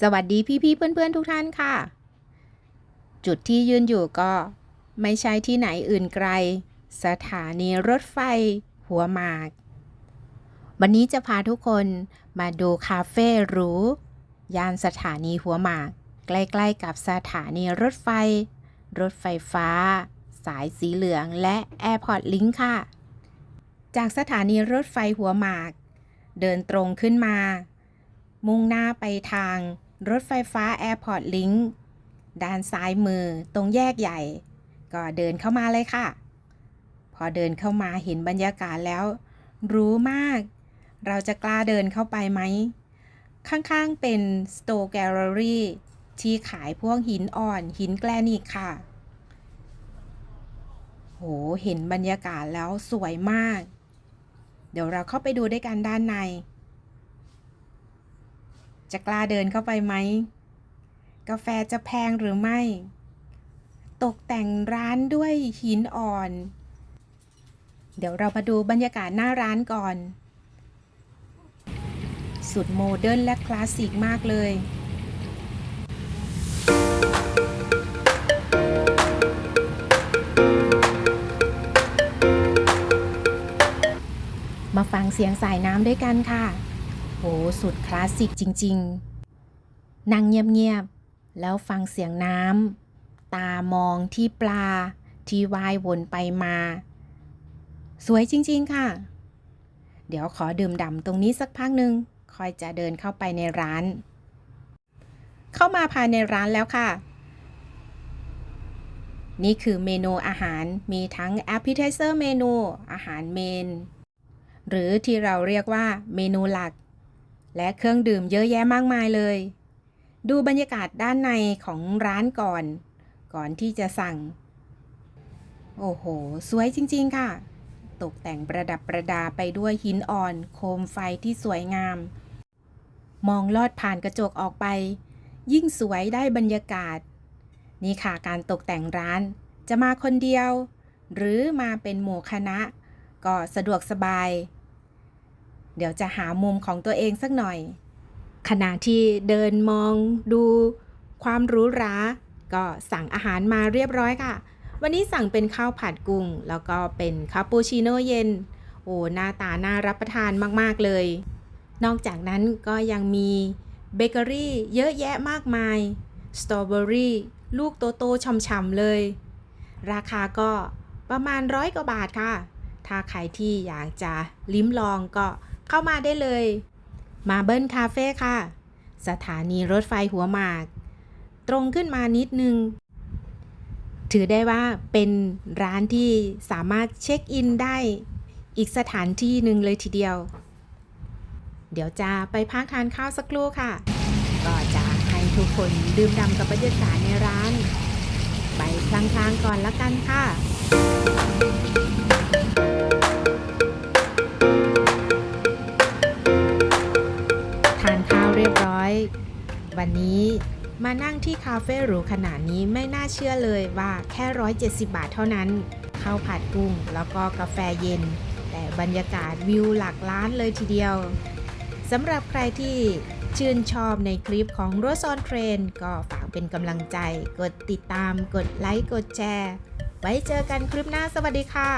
สวัสดีพี่ๆเพื่อนๆทุกท่านค่ะ จุดที่ยืนอยู่ก็ไม่ใช่ที่ไหนอื่นไกล สถานีรถไฟ หัวหมาก วันนี้จะพาทุกคนมาดูคาเฟ่หรูย่านสถานีหัวหมาก ใกล้ๆกับสถานีรถไฟ รถไฟฟ้า สายสีเหลืองและ Airport Link ค่ะ จากสถานีรถไฟหัวหมาก เดินตรงขึ้นมา มุ่งหน้าไปทางรถไฟฟ้า Airport Link ด้านซ้ายมือตรงแยกใหญ่ ก็เดินเข้ามาเลยค่ะ พอเดินเข้ามาเห็นบรรยากาศแล้ว รู้มาก เราจะกล้าเดินเข้าไปไหม ข้างๆเป็น Store Gallery ที่ขายพวกหินอ่อนหินแกรนิตค่ะ โห เห็นบรรยากาศแล้วสวยมาก เดี๋ยวเราเข้าไปดูด้วยกันด้านใน จะกล้าเดินเข้าไปไหม กาแฟจะแพงหรือไม่ ตกแต่งร้านด้วยหินอ่อน เดี๋ยวเรามาดูบรรยากาศหน้าร้านก่อน สุดโมเดิร์นและคลาสสิกมากเลยมาฟังเสียงสายน้ำด้วยกันค่ะ สุดคลาสสิกจริง ๆ นั่งเงียบ ๆ แล้วฟังเสียงน้ำ ตามองที่ปลา ที่ว่ายวนไปมา สวยจริง ๆ ค่ะ เดี๋ยวขอดื่มด่ำตรงนี้สักพักหนึ่งค่อยจะเดินเข้าไปในร้าน เข้ามาภายในร้านแล้วค่ะ นี่คือเมนูอาหารมีทั้ง appetizer เมนู อาหารเมน หรือที่เราเรียกว่าเมนูหลัก และเครื่องดื่มเยอะแยะมากมายเลย ดูบรรยากาศด้านในของร้านก่อน ก่อนที่จะสั่ง โอ้โห สวยจริง ๆ ค่ะ ตกแต่งประดับประดาไปด้วยหินอ่อน โคมไฟที่สวยงาม มองลอดผ่านกระจกออกไป ยิ่งสวยได้บรรยากาศ นี่ค่ะการตกแต่งร้านจะมาคนเดียว หรือมาเป็นหมู่คณะ ก็สะดวกสบาย เดี๋ยวจะหามุมของตัวเองสักหน่อย ขณะที่เดินมองดูความหรูหราก็สั่งอาหารมาเรียบร้อยค่ะ วันนี้สั่งเป็นข้าวผัดกุ้ง แล้วก็เป็นคาปูชิโน่เย็น โอ้หน้าตาน่ารับประทานมากๆเลย นอกจากนั้นก็ยังมีเบเกอรี่เยอะแยะมากมาย สตรอเบอรี่ลูกโตๆช่ำๆเลย ราคาก็ประมาณร้อยกว่าบาทค่ะ ถ้าใครที่อยากจะลิ้มลองก็ เข้ามาได้เลย มาเบิลคาเฟ่ค่ะ สถานีรถไฟหัวหมาก ตรงขึ้นมานิดนึง ถือได้ว่าเป็นร้านที่สามารถเช็คอินได้อีกสถานที่หนึ่งเลยทีเดียว เดี๋ยวจะไปพักทานข้าวสักครู่ค่ะ ก็จะให้ทุกคนดื่มด่ำกับบรรยากาศในร้าน ไปพลางๆก่อนละกันค่ะ วันนี้มานั่งที่คาเฟ่หรูขนาดนี้ไม่น่าเชื่อเลยว่าแค่ 170 บาทเท่านั้นข้าวผัดกุ้งแล้วก็กาแฟเย็น แต่บรรยากาศวิวหลักล้านเลยทีเดียวสำหรับใครที่ชื่นชอบในคลิปของ r o s e on Train ก็ฝากเป็นกำลังใจ กดติดตาม กดไลค์ กดแชร์ ไว้เจอกันคลิปหน้าสวัสดีค่ะ